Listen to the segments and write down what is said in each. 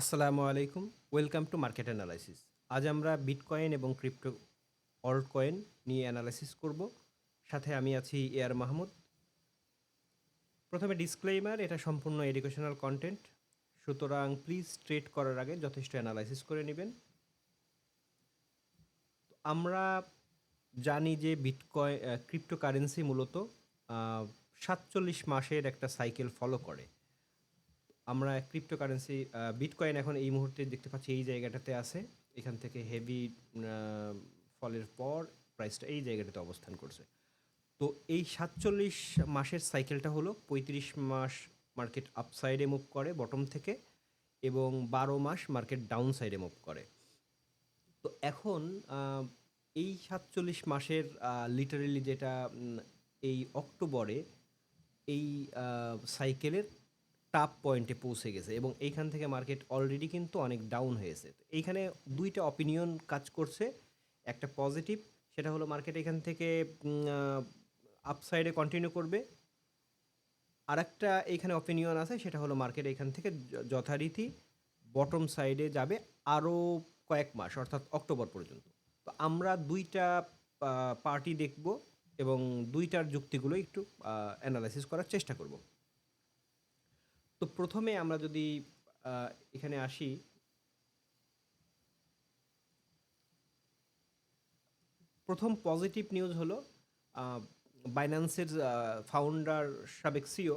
আসসালামু আলাইকুম, welcome to market analysis. আজ আমরা বিটকয়েন এবং ক্রিপ্টো অল্ট কয়েন নিয়ে অ্যানালাইসিস করব। সাথে আমি আছি এয়ার মাহমুদ। প্রথমে ডিসক্লেইমার, এটা সম্পূর্ণ এডুকেশনাল কন্টেন্ট। সুতরাং প্লিজ ট্রেড করার আগে যথেষ্ট অ্যানালাইসিস করে নেবেন। আমরা জানি যে বিটকয়েন ক্রিপ্টোকারেন্সি মূলত সাতচল্লিশ মাসের একটা সাইকেল ফলো করে। আমরা ক্রিপ্টোকারেন্সি বিটকয়েন এখন এই মুহূর্তে দেখতে পাচ্ছি এই জায়গাটাতে আছে। এখান থেকে হেভি ফলের পর প্রাইসটা এই জায়গাটাতে অবস্থান করছে। তো এই সাতচল্লিশ মাসের সাইকেলটা হলো, পঁয়ত্রিশ মাস মার্কেট আপসাইডে মুভ করে বটম থেকে এবং বারো মাস মার্কেট ডাউন সাইডে মুভ করে। তো এখন এই সাতচল্লিশ মাসের লিটারেলি যেটা এই অক্টোবরে এই সাইকেলের টাপ পয়েন্টে পৌঁছে গেছে এবং এইখান থেকে মার্কেট অলরেডি কিন্তু অনেক ডাউন হয়েছে। এইখানে দুইটা অপিনিয়ন কাজ করছে, একটা পজিটিভ সেটা হলো মার্কেট এখান থেকে আপসাইডে কন্টিনিউ করবে। আর একটা এইখানে অপিনিয়ন আছে, সেটা হলো মার্কেট এখান থেকে যথারীতি বটম সাইডে যাবে আরও কয়েক মাস, অর্থাৎ অক্টোবর পর্যন্ত। তো আমরা দুইটা পার্টি দেখব এবং দুইটার যুক্তিগুলো একটু অ্যানালাইসিস করার চেষ্টা করব। তো প্রথমে আমরা যদি এখানে আসি। প্রথম পজিটিভ নিউজ হলো বাইন্যান্সের ফাউন্ডার সাবেক সিও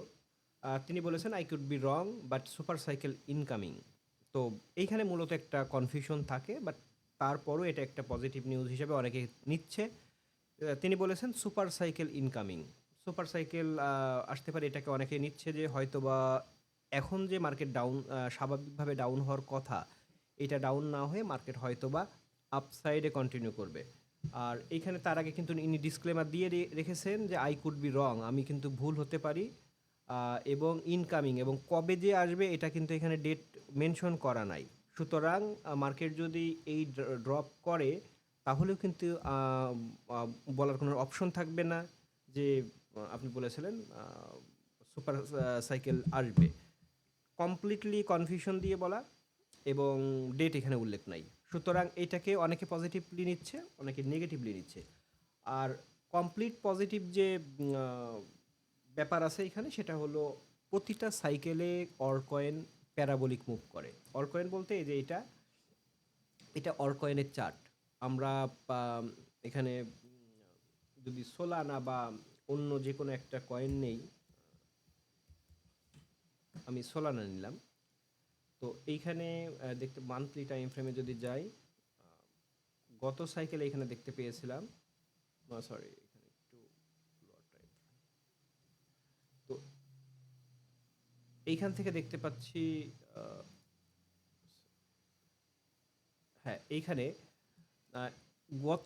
তিনি বলেছেন I could be wrong but super cycle incoming তো এইখানে মূলত একটা কনফিউশন থাকে বাট তারপরও এটা একটা পজিটিভ নিউজ হিসেবে অনেকে নিচ্ছে। তিনি বলেছেন super cycle incoming super cycle আসতে পারে এটাকে অনেকে নিচ্ছে যে হয়তোবা এখন যে মার্কেট ডাউন স্বাভাবিকভাবে ডাউন হওয়ার কথা, এটা ডাউন না হয়ে মার্কেট হয়তো হয়তোবা আপসাইডে কন্টিনিউ করবে। আর এইখানে তার আগে কিন্তু ইনি ডিসক্লেমার দিয়ে রেখেছেন যে আই কুড বি রং আমি কিন্তু ভুল হতে পারি এবং ইনকামিং এবং কবে যে আসবে এটা কিন্তু এখানে ডেট মেনশন করা নাই। সুতরাং মার্কেট যদি এই ড্রপ করে, তাহলেও কিন্তু বলার কোনো অপশন থাকবে না যে আপনি বলেছিলেন সুপার সাইকেল আসবে। কমপ্লিটলি কনফিউশন দিয়ে বলা এবং ডেট এখানে উল্লেখ নাই। সুতরাং এটাকে অনেকে পজিটিভলি নিচ্ছে, অনেকে নেগেটিভলি নিচ্ছে। আর কমপ্লিট পজিটিভ যে ব্যাপার আছে এখানে, সেটা হলো প্রতিটা সাইকেলে অরকয়েন প্যারাবলিক মুভ করে। অরকয়েন বলতে এই যে এটা এটা অরকয়েনের চার্ট আমরা এখানে যদি সোলানা বা অন্য যে কোনো একটা কয়েন নেই আমি সোলানা নিলাম। তো এইখানে দেখতে মান্থলি টাইম ফ্রেমে যদি যাই গত সাইকেলে এখানে দেখতে পেয়েছিলাম সরি তো এইখান থেকে দেখতে পাচ্ছি হ্যাঁ এইখানে গত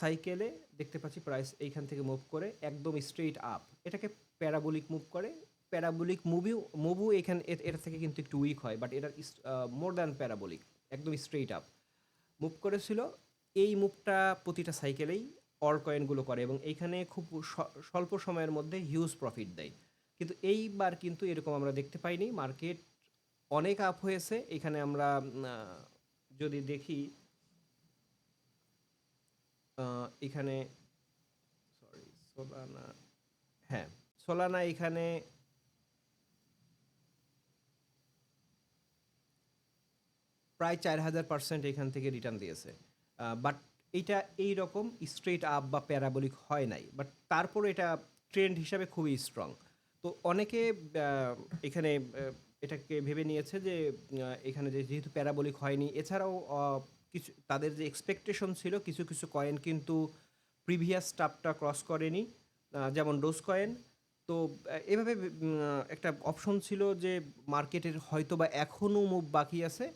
সাইকেলে দেখতে পাচ্ছি প্রাইস এইখান থেকে মুভ করে, একদম স্ট্রেইট আপ এটাকে প্যারাবোলিক মুভ করে প্যারাবোলিক মুভিও মুভু এখানে এটা থেকে কিন্তু একটু উইক হয় বাট এটা মোর দ্যান প্যারাবোলিক একদম স্ট্রেইট আপ মুভ করেছিল, এই মুভটা প্রতিটা সাইকেলেই অল কয়েনগুলো করে, এবং এইখানে খুব স্বল্প সময়ের মধ্যে হিউজ প্রফিট দেয়। কিন্তু এইবার কিন্তু এরকম আমরা দেখতে পাইনি মার্কেট অনেক আপ হয়েছে। এখানে আমরা যদি দেখি এখানে সরি সোলানা হ্যাঁ সোলানা এখানে প্রায় চার হাজার পার্সেন্ট এখান থেকে রিটার্ন দিয়েছে। বাট এইটা এই রকম স্ট্রেট আপ বা প্যারাবলিক হয় নাই। বাট তারপর এটা ট্রেন্ড হিসাবে খুবই স্ট্রং তো অনেকে এখানে এটাকে ভেবে নিয়েছে যে এখানে যে যেহেতু প্যারাবলিক হয়নি, এছাড়াও কিছু, তাদের যে এক্সপেকটেশন ছিল, কিছু কিছু কয়েন কিন্তু প্রিভিয়াস স্টাফটা ক্রস করেনি। যেমন ডোজ কয়েন তো এভাবে একটা অপশন ছিল যে মার্কেটের হয়তো বা এখনও মুভ বাকি আছে।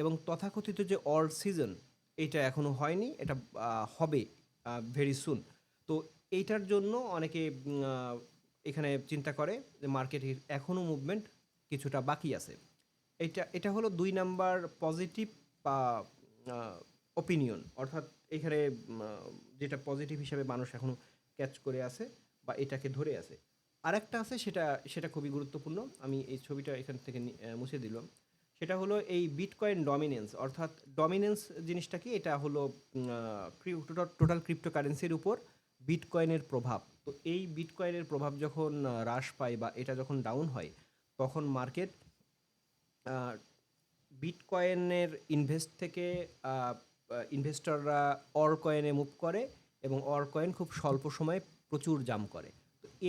এবং তথাকথিত যে অল সিজন এটা এখনও হয়নি, এটা হবে ভেরি সুন তো এইটার জন্য অনেকে এখানে চিন্তা করে যে মার্কেটের এখনও মুভমেন্ট কিছুটা বাকি আছে। এটা এটা হলো দুই নাম্বার পজিটিভ বা অপিনিয়ন অর্থাৎ এখানে যেটা পজিটিভ হিসাবে মানুষ এখনও ক্যাচ করে আছে বা এটাকে ধরে আছে। আরেকটা আছে, সেটা সেটা খুবই গুরুত্বপূর্ণ। আমি এই ছবিটা এখান থেকে মুছে দিলাম। সেটা হলো এই বিটকয়েন ডমিনেন্স অর্থাৎ ডমিনেন্স জিনিসটা কি? এটা হলো টোটাল ক্রিপ্টোকারেন্সির উপর বিটকয়েনের প্রভাব। তো এই বিটকয়েনের প্রভাব যখন হ্রাস পায় বা এটা যখন ডাউন হয়, তখন মার্কেট বিটকয়েনের ইনভেস্ট থেকে ইনভেস্টররা অর কয়েনে মুভ করে এবং অর কয়েন খুব স্বল্প সময়ে প্রচুর জাম করে।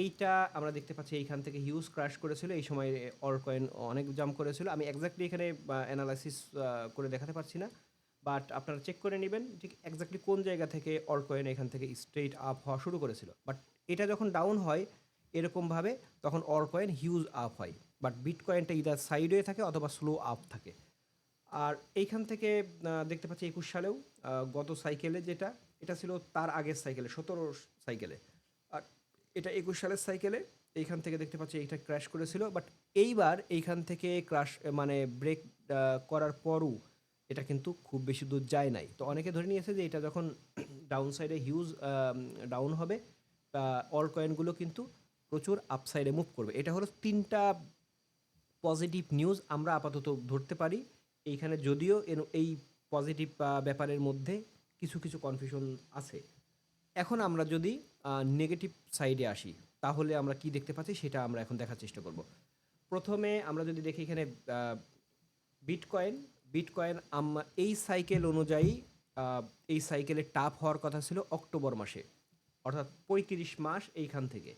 এইটা আমরা দেখতে পাচ্ছি এইখান থেকে হিউজ ক্রাশ করেছিল। এই সময় অর কয়েন অনেক জাম করেছিল। আমি এক্স্যাক্টলি এখানে অ্যানালাইসিস করে দেখাতে পারছি না। বাট আপনারা চেক করে নেবেন ঠিক এক্স্যাক্টলি কোন জায়গা থেকে অর কয়েন এখান থেকে স্ট্রেট আপ হওয়া শুরু করেছিল। বাট এটা যখন ডাউন হয়, এরকমভাবে তখন অর কয়েন হিউজ আপ হয়। বাট বিট কয়েনটা ইদার সাইডে থাকে অথবা স্লো আপ থাকে। আর এইখান থেকে দেখতে পাচ্ছি একুশ সালেও গত সাইকেলে যেটা, এটা ছিল তার আগের সাইকেলে সতেরো সাইকেলে এটা একুশ সালের সাইকেলে এইখান থেকে দেখতে পাচ্ছি এইটা ক্র্যাশ করেছিল। বাট এইবার এইখান থেকে ক্রাশ মানে ব্রেক করার পরও এটা কিন্তু খুব বেশি দূর যায় নাই। তো অনেকে ধরে নিয়েছে যে এটা যখন ডাউন সাইডে হিউজ ডাউন হবে অল কয়েনগুলো কিন্তু প্রচুর আপসাইডে মুভ করবে। এটা হলো তিনটা পজিটিভ নিউজ আমরা আপাতত ধরতে পারি। এইখানে যদিও এই পজিটিভ ব্যাপারের মধ্যে কিছু কিছু কনফিউশন আছে। এখন আমরা যদি নেগেটিভ সাইডে আসি, তাহলে আমরা কি দেখতে পাচ্ছি সেটা আমরা এখন দেখার চেষ্টা করব। প্রথমে আমরা যদি দেখি এখানে বিটকয়েন বিটকয়েন এই সাইকেল অনুযায়ী এই সাইকেলে টাফ হওয়ার কথা ছিল অক্টোবর মাসে, অর্থাৎ পঁয়ত্রিশ মাস এইখান থেকে।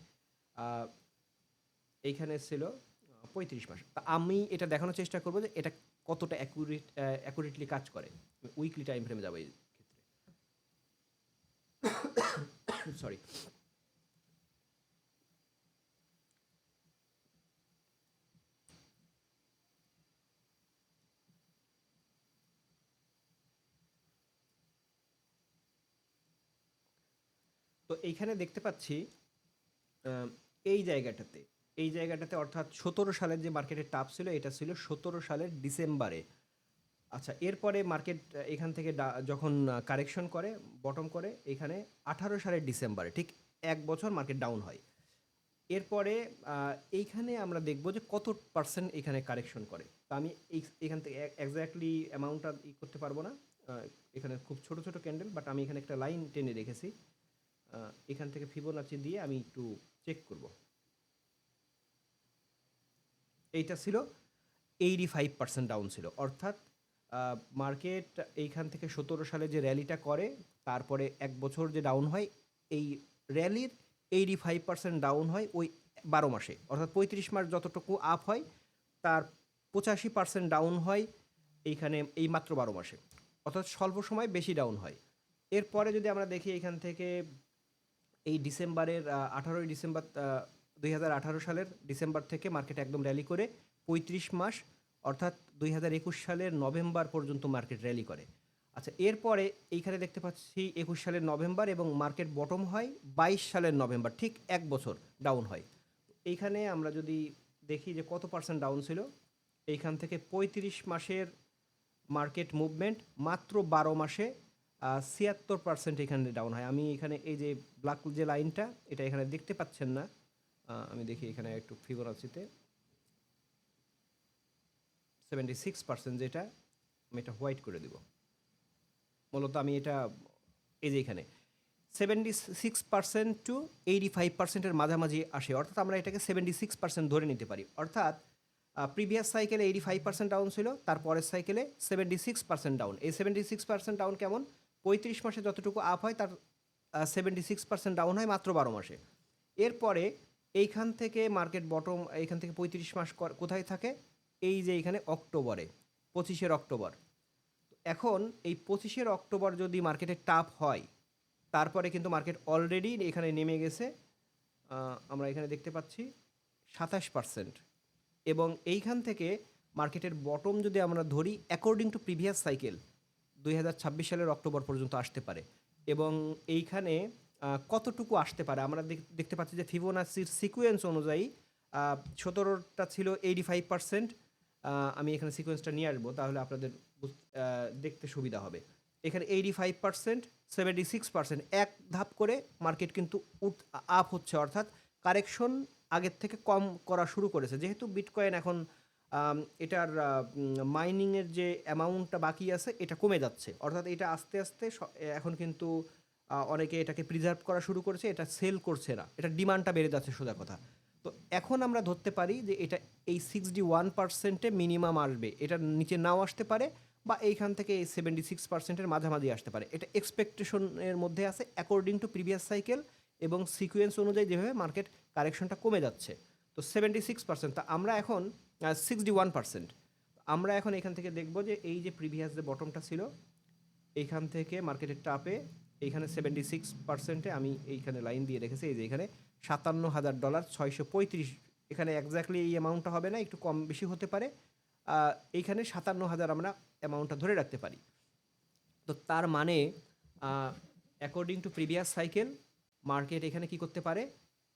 এইখানে ছিল পঁয়ত্রিশ মাস। আমি এটা দেখানোর চেষ্টা করব যে এটা কতটা অ্যাকুরেট অ্যাকুরেটলি কাজ করে। উইকলি টাইম ফ্রেমে যাব এই ক্ষেত্রে সরি তো এইখানে দেখতে পাচ্ছি এই জায়গাটাতে এই জায়গাটাতে অর্থাৎ সতেরো সালের যে মার্কেটের টাপ ছিল, এটা ছিল সতেরো সালের ডিসেম্বরে আচ্ছা এরপরে মার্কেট এখান থেকে যখন কারেকশন করে বটম করে, এখানে আঠারো সালের ডিসেম্বরে, ঠিক এক বছর মার্কেট ডাউন হয়। এরপরে এইখানে আমরা দেখব যে কত পার্সেন্ট এখানে কারেকশন করে। তো আমি এখান থেকে এক্স্যাক্টলি অ্যামাউন্টটা ই করতে পারব না। এখানে খুব ছোট ছোট ক্যান্ডেল বাট আমি এখানে একটা লাইন টেনে রেখেছি। এখান থেকে ফিবোনাচি দিয়ে আমি একটু চেক করব। এইটা ছিল এইটি ফাইভ পার্সেন্ট ডাউন ছিল, অর্থাৎ মার্কেট এইখান থেকে সতেরো সালে যে র্যালিটা করে, তারপরে এক বছর যে ডাউন হয়, এই র্যালির এইটি ফাইভ পার্সেন্ট ডাউন হয় ওই বারো মাসে। অর্থাৎ পঁয়ত্রিশ মাস যতটুকু আপ হয়, তার পঁচাশি পার্সেন্ট ডাউন হয় এইখানে এই মাত্র বারো মাসে। অর্থাৎ স্বল্প সময় বেশি ডাউন হয়। এরপরে যদি আমরা দেখি এখান থেকে এই ডিসেম্বরের আঠারোই ডিসেম্বর দুই হাজার আঠারো সালের ডিসেম্বর থেকে মার্কেট একদম র্যালি করে পঁয়ত্রিশ মাস অর্থাৎ দুই হাজার একুশ সালের নভেম্বর পর্যন্ত মার্কেট র্যালি করে। আচ্ছা এরপরে এইখানে দেখতে পাচ্ছি একুশ সালের নভেম্বর এবং মার্কেট বটম হয়, বাইশ সালের নভেম্বর, ঠিক এক বছর ডাউন হয়। এইখানে আমরা যদি দেখি যে কত পার্সেন্ট ডাউন ছিল, এইখান থেকে পঁয়ত্রিশ মাসের মার্কেট মুভমেন্ট মাত্র বারো মাসে ছিয়াত্তর পার্সেন্ট এখানে ডাউন হয়। আমি এখানে এই যে ব্ল্যাক যে লাইনটা, এটা এখানে দেখতে পাচ্ছেন না। আমি দেখি এখানে একটু ফিবোনাচিতে সেভেন্টি সিক্স পার্সেন্ট যেটা, আমি এটা হোয়াইট করে দিব। মূলত আমি এটা, এই যে এখানে seventy six percent to eighty five পার্সেন্টের মাঝামাঝি আসে। অর্থাৎ আমরা এটাকে সেভেন্টি সিক্স পার্সেন্ট ধরে নিতে পারি। অর্থাৎ প্রিভিয়াস সাইকেলে এইটি ফাইভ পার্সেন্ট ডাউন ছিল, তারপরের সাইকেলে সেভেন্টি সিক্স পার্সেন্ট ডাউন এই সেভেন্টি সিক্স পার্সেন্ট ডাউন কেমন? পঁয়ত্রিশ মাসে যতটুকু আপ হয়, তার সেভেন্টি সিক্স পার্সেন্ট ডাউন হয় মাত্র বারো মাসে। এরপরে এইখান থেকে মার্কেট বটম এইখান থেকে পঁয়ত্রিশ মাস কোথায় থাকে? এই যে এখানে অক্টোবরে, পঁচিশের অক্টোবর। এখন এই পঁচিশের অক্টোবর যদি মার্কেটে টাপ হয়, তারপরে কিন্তু মার্কেট অলরেডি এখানে নেমে গেছে আমরা এখানে দেখতে পাচ্ছি সাতাশ পার্সেন্ট এবং এইখান থেকে মার্কেটের বটম যদি আমরা ধরি অ্যাকর্ডিং টু প্রিভিয়াস সাইকেল দুই হাজার ছাব্বিশ সালের অক্টোবর পর্যন্ত আসতে পারে। এবং এইখানে কতটুকু আসতে পারে? আমরা দেখ- দেখতে পাচ্ছি যে ফিবোনাসির সিকুয়েন্স অনুযায়ী সতেরোটা ছিল এইটি ফাইভ পার্সেন্ট আমি এখানে সিকোয়েন্সটা নিয়ে আসব, তাহলে আপনাদের দেখতে সুবিধা হবে। এখানে eighty five percent seventy six percent এক ধাপ করে মার্কেট কিন্তু উঠ আপ হচ্ছে, অর্থাৎ কারেকশন আগের থেকে কম করা শুরু করেছে। যেহেতু বিটকয়েন এখন এটার মাইনিংয়ের যে অ্যামাউন্টটা বাকি আছে, এটা কমে যাচ্ছে। অর্থাৎ এটা আস্তে আস্তে এখন কিন্তু অনেকে এটাকে প্রিজার্ভ করা শুরু করেছে, এটা সেল করছে না। এটা ডিমান্ডটা বেড়ে যাচ্ছে, সোজা কথা। তো এখন আমরা ধরতে পারি যে এটা এই সিক্সটি ওয়ান পার্সেন্টে মিনিমাম আসবে। এটার নিচে নাও আসতে পারে বা এইখান থেকে এই সেভেন্টি সিক্স পার্সেন্টের মাঝামাঝি আসতে পারে। এটা এক্সপেকটেশনের মধ্যে আছে অ্যাকর্ডিং টু প্রিভিয়াস সাইকেল এবং সিকুয়েন্স অনুযায়ী যেভাবে মার্কেট কারেকশনটা কমে যাচ্ছে। তো সেভেন্টি সিক্স পার্সেন্ট তা আমরা এখন সিক্সটি ওয়ান পার্সেন্ট আমরা এখন এখান থেকে দেখব যে এই যে প্রিভিয়াস যে বটমটা ছিল, এইখান থেকে মার্কেটের টাপে এইখানে সেভেন্টি সিক্স পার্সেন্টে আমি এইখানে লাইন দিয়ে রেখেছি, এই যে এখানে সাতান্ন হাজার ডলার, ছয়শো পঁয়ত্রিশ। এখানে একজাক্টলি এই অ্যামাউন্টটা হবে না, একটু কম বেশি হতে পারে। এইখানে সাতান্ন হাজার আমরা অ্যামাউন্টটা ধরে রাখতে পারি। তো তার মানে according to previous cycle market এখানে কি করতে পারে?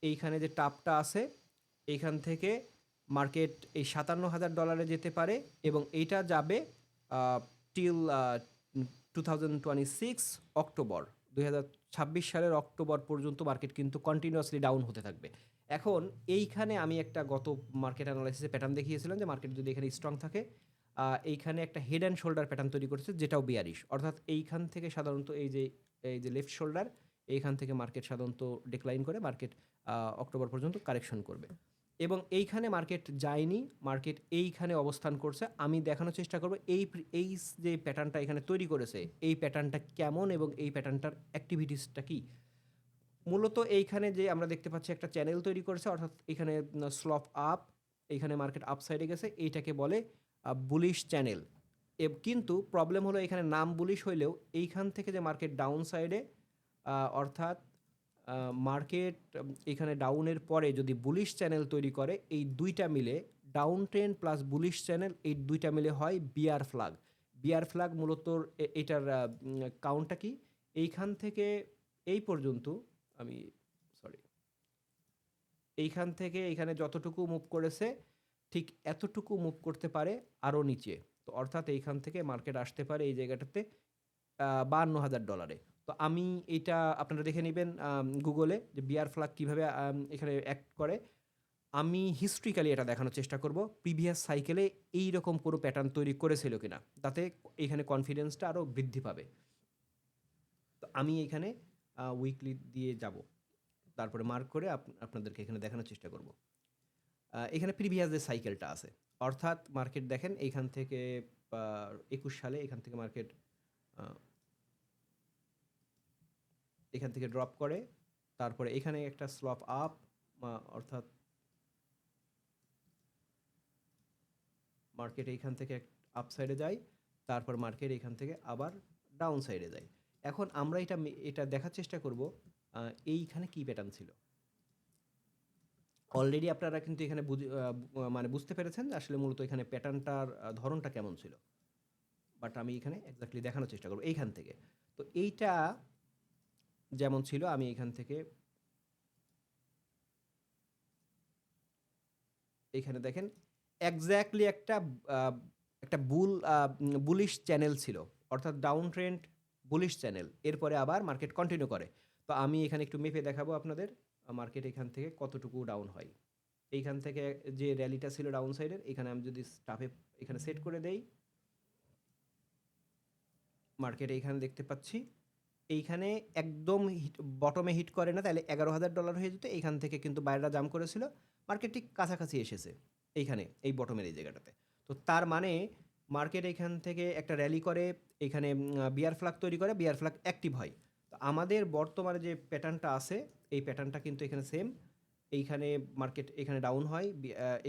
এইখানে যে টাপটা আছে, এইখান থেকে মার্কেট এই সাতান্ন হাজার ডলারে যেতে পারে এবং এইটা যাবে till two thousand twenty six October দুই হাজার ছাব্বিশ সালের অক্টোবর পর্যন্ত মার্কেট কিন্তু কন্টিনিউয়াসলি ডাউন হতে থাকবে। এখন এইখানে আমি একটা গত মার্কেট অ্যানালাইসিসে প্যাটার্ন দেখিয়েছিলাম যে মার্কেট যদি এখানে স্ট্রং থাকে এইখানে একটা হেড অ্যান্ড শোল্ডার প্যাটার্ন তৈরি করেছে যেটাও বিয়ারিশ অর্থাৎ এইখান থেকে সাধারণত এই যে এই যে লেফট শোল্ডার এইখান থেকে মার্কেট সাধারণত ডিক্লাইন করে মার্কেট অক্টোবর পর্যন্ত কারেকশন করবে। এবং এইখানে মার্কেট যায়নি মার্কেট এইখানে অবস্থান করছে। আমি দেখানোর চেষ্টা করব, এই এই যে প্যাটার্নটা এখানে তৈরি করেছে, এই প্যাটার্নটা কেমন এবং এই প্যাটার্নটার অ্যাক্টিভিটিসটা কি? মূলত এইখানে যে আমরা দেখতে পাচ্ছি একটা চ্যানেল তৈরি করেছে, অর্থাৎ এখানে স্লপ আপ এইখানে মার্কেট আপ সাইডে গেছে, এইটাকে বলে বুলিশ চ্যানেল কিন্তু প্রবলেম হলো এখানে নাম বুলিশ হইলেও এইখান থেকে যে মার্কেট ডাউন সাইডে অর্থাৎ মার্কেট এখানে ডাউনের পরে যদি বুলিশ চ্যানেল তৈরি করে, এই দুইটা মিলে down trend plus bullish channel এই দুইটা মিলে হয় বিয়ার ফ্ল্যাগ বিয়ার ফ্ল্যাগ মূলত এটার কাউন্টটা কি? এইখান থেকে এই পর্যন্ত আমি সরি এইখান থেকে এখানে যতটুকু মুভ করেছে, ঠিক এতটুকু মুভ করতে পারে আরও নিচে। তো অর্থাৎ এইখান থেকে মার্কেট আসতে পারে এই জায়গাটাতে বাহান্ন হাজার ডলারে তো আমি এটা আপনারা দেখে নেবেন গুগলে যে বিয়ার ফ্লাগ কীভাবে এখানে অ্যাক্ট করে। আমি হিস্ট্রিক্যালি এটা দেখানোর চেষ্টা করব প্রিভিয়াস সাইকেলে এই রকম কোনো প্যাটার্ন তৈরি করেছিল কিনা, তাতে এখানে কনফিডেন্সটা আরও বৃদ্ধি পাবে। তো আমি এখানে উইকলি দিয়ে যাব। তারপরে মার্ক করে আপ- আপনাদেরকে এখানে দেখানোর চেষ্টা করব। এখানে প্রিভিয়াস যে সাইকেলটা আছে, অর্থাৎ মার্কেট দেখেন, এইখান থেকে একুশ সালে এখান থেকে মার্কেট এখান থেকে ড্রপ করে। তারপরে এখানে একটা স্লপ আপ অর্থাৎ মার্কেট এইখান থেকে আপ সাইডে যায়, তারপর মার্কেট এখান থেকে আবার ডাউন সাইডে যায়। এখন আমরা এটা এটা দেখার চেষ্টা করব এইখানে কি প্যাটার্ন ছিল। অলরেডি আপনারা কিন্তু এখানে মানে বুঝতে পেরেছেন আসলে মূলত এখানে প্যাটার্নটার ধরনটা কেমন ছিল। বাট আমি এখানে এক্স্যাক্টলি দেখানোর চেষ্টা করব, এইখান থেকে। তো এইটা যেমন ছিল, আমি এখান থেকে এখানে দেখেন এক্স্যাক্টলি একটা একটা বুল বুলিশ চ্যানেল ছিল, অর্থাৎ ডাউন ট্রেন্ড বুলিশ চ্যানেল এরপরে আবার মার্কেট কন্টিনিউ করে। তো আমি এখানে একটু মেপে দেখাবো আপনাদের মার্কেট এখান থেকে কতটুকু ডাউন হয়। এইখান থেকে যে র্যালিটা ছিল ডাউন সাইডের এখানে আমি যদি স্টাফে এখানে সেট করে দেই মার্কেট এইখানে দেখতে পাচ্ছি এইখানে একদম হিট বটমে হিট করে না, তাহলে এগারো হাজার ডলার হয়ে যেত। এইখান থেকে কিন্তু বাইরেটা জাম করেছিল। মার্কেট ঠিক কাছাকাছি এসেছে এইখানে, এই বটমের এই জায়গাটাতে। তো তার মানে মার্কেট এখান থেকে একটা র্যালি করে এখানে বিয়ার ফ্ল্যাগ তৈরি করে বিয়ার ফ্ল্যাগ অ্যাক্টিভ হয়। তো আমাদের বর্তমানে যে প্যাটার্নটা আছে, এই প্যাটার্নটা কিন্তু এখানে সেম এইখানে মার্কেট এখানে ডাউন হয়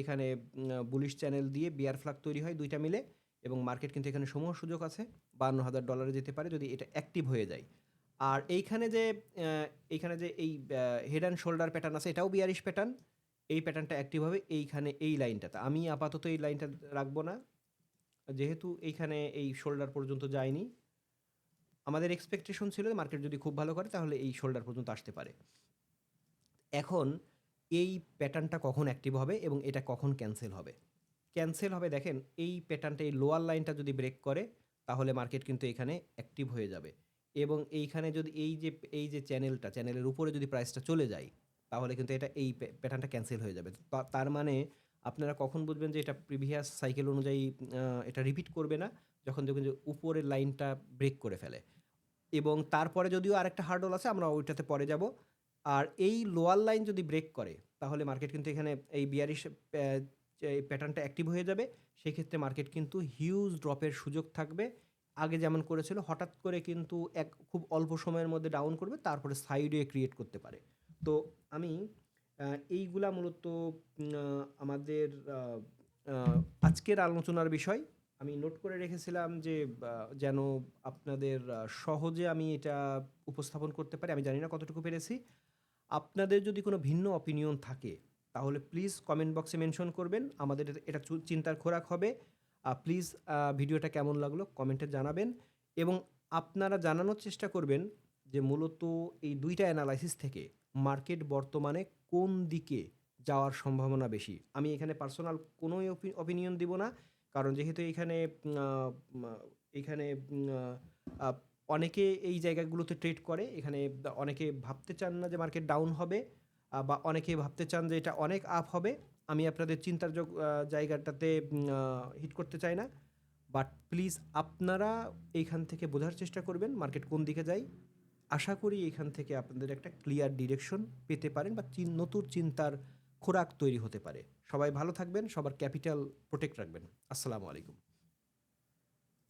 এখানে বুলিশ চ্যানেল দিয়ে বিয়ার ফ্ল্যাগ তৈরি হয় দুইটা মিলে। এবং মার্কেট কিন্তু এখানে সমূহ সুযোগ আছে, বান্ন হাজার ডলারে যেতে পারে যদি এটা অ্যাক্টিভ হয়ে যায়। আর এইখানে যে এইখানে যে এই হেড অ্যান্ড শোল্ডার প্যাটার্ন আছে, এটাও বিয়ারিশ প্যাটার্ন এই প্যাটার্নটা অ্যাক্টিভ হবে এইখানে এই লাইনটাতে। আমি আপাতত এই লাইনটা রাখব না। যেহেতু এইখানে এই শোল্ডার পর্যন্ত যায়নি। আমাদের এক্সপেকটেশন ছিল মার্কেট যদি খুব ভালো করে, তাহলে এই শোল্ডার পর্যন্ত আসতে পারে। এখন এই প্যাটার্নটা কখন অ্যাক্টিভ হবে এবং এটা কখন ক্যান্সেল হবে? ক্যান্সেল হবে, দেখেন, এই প্যাটার্নটা এই লোয়ার লাইনটা যদি ব্রেক করে, তাহলে মার্কেট কিন্তু এখানে অ্যাক্টিভ হয়ে যাবে। এবং এইখানে যদি এই যে এই যে চ্যানেলটা, চ্যানেলের উপরে যদি প্রাইসটা চলে যায়, তাহলে কিন্তু এটা এই প্যাটার্নটা ক্যান্সেল হয়ে যাবে। তার মানে আপনারা কখন বুঝবেন যে এটা প্রিভিয়াস সাইকেল অনুযায়ী এটা রিপিট করবে না? যখন দেখবেন যে উপরের লাইনটা ব্রেক করে ফেলে। এবং তারপরে যদিও আরেকটা হার্ডল আছে, আমরা ওইটাতে পরে যাব। আর এই লোয়ার লাইন যদি ব্রেক করে, তাহলে মার্কেট কিন্তু এখানে এই বিয়ারিশ প্যাটার্নটা অ্যাক্টিভ হয়ে যাবে। সেক্ষেত্রে মার্কেট কিন্তু হিউজ ড্রপের সুযোগ থাকবে। আগে যেমন করেছিল, হঠাৎ করে কিন্তু এক খুব অল্প সময়ের মধ্যে ডাউন করবে, তারপরে সাইডে ক্রিয়েট করতে পারে। তো আমি এইগুলা মূলত আমাদের আজকের আলোচনার বিষয়। আমি নোট করে রেখেছিলাম যে যেন আপনাদের সহজে আমি এটা উপস্থাপন করতে পারি। আমি জানি না কতটুকু পেরেছি। আপনাদের যদি কোনো ভিন্ন অপিনিয়ন থাকে, তাহলে প্লিজ কমেন্ট বক্সে মেনশন করবেন। আমাদের এটা চিন্তার খোরাক হবে। প্লিজ ভিডিওটা কেমন লাগল কমেন্টে জানাবেন। এবং আপনারা জানানোর চেষ্টা করবেন যে মূলত এই দুইটা অ্যানালাইসিস থেকে মার্কেট বর্তমানে কোন দিকে যাওয়ার সম্ভাবনা বেশি। আমি এখানে পার্সোনাল কোনো অপিনিয়ন দিব না, কারণ যেহেতু এখানে এখানে অনেকে এই জায়গাগুলোতে ট্রেড করে, এখানে অনেকে ভাবতে চান না যে মার্কেট ডাউন হবে বা অনেকে ভাবতে চান যে এটা অনেক আপ হবে। আমি আপনাদের চিন্তার জায়গাটাতে হিট করতে চাই না। বাট প্লিজ আপনারা এইখান থেকে বোঝার চেষ্টা করবেন মার্কেট কোন দিকে যায়। আশা করি এখান থেকে আপনাদের একটা ক্লিয়ার ডিরেকশন পেতে পারেন বা নতুন চিন্তার খোরাক তৈরি হতে পারে। সবাই ভালো থাকবেন, সবার ক্যাপিটাল প্রোটেক্ট রাখবেন। আসসালামু আলাইকুম।